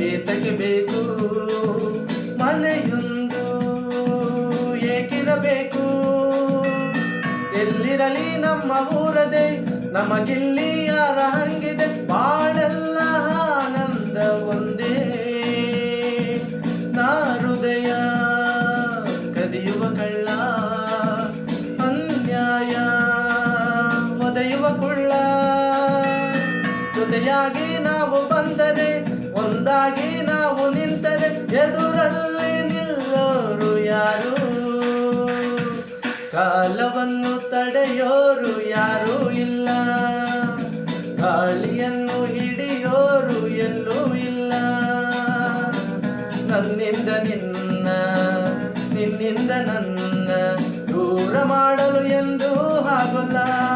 ಮದುವೆ ತೆಗಿಬೇಕು. ಮನೆಯೊಂದು ಏಕಿರಬೇಕು. ಎಲ್ಲಿರಲಿ ನಮ್ಮ ಊರದೆ, ನಮಗಿಲ್ಲಿ ಯಾರ ಹಂಗಿದೆ? ಬಾಳೆಲ್ಲ ಆನಂದ ಒಂದೇ. ನಾ ಹೃದಯ ಕದಿಯುವ ಕಳ್ಳ, ಅನ್ಯಾಯ ಒದೆಯುವ ಕುಳ್ಳ. ಜೊತೆಯಾಗಿ ನಾವು ಬಂದರೆ ಒಂದಾಗಿ ನಾವು ನಿಂತರೆ ಎದುರಲ್ಲಿ ನಿಲ್ಲೋರು ಯಾರು? ಕಾಲವನ್ನು ತಡೆಯೋರು ಯಾರೂ ಇಲ್ಲ. ಗಾಳಿಯನ್ನು ಹಿಡಿಯೋರು ಎಲ್ಲೂ ಇಲ್ಲ. ನನ್ನಿಂದ ನಿನ್ನ, ನಿನ್ನಿಂದ ನನ್ನ ದೂರ ಮಾಡಲು ಎಂದು ಆಗೋಲ್ಲ.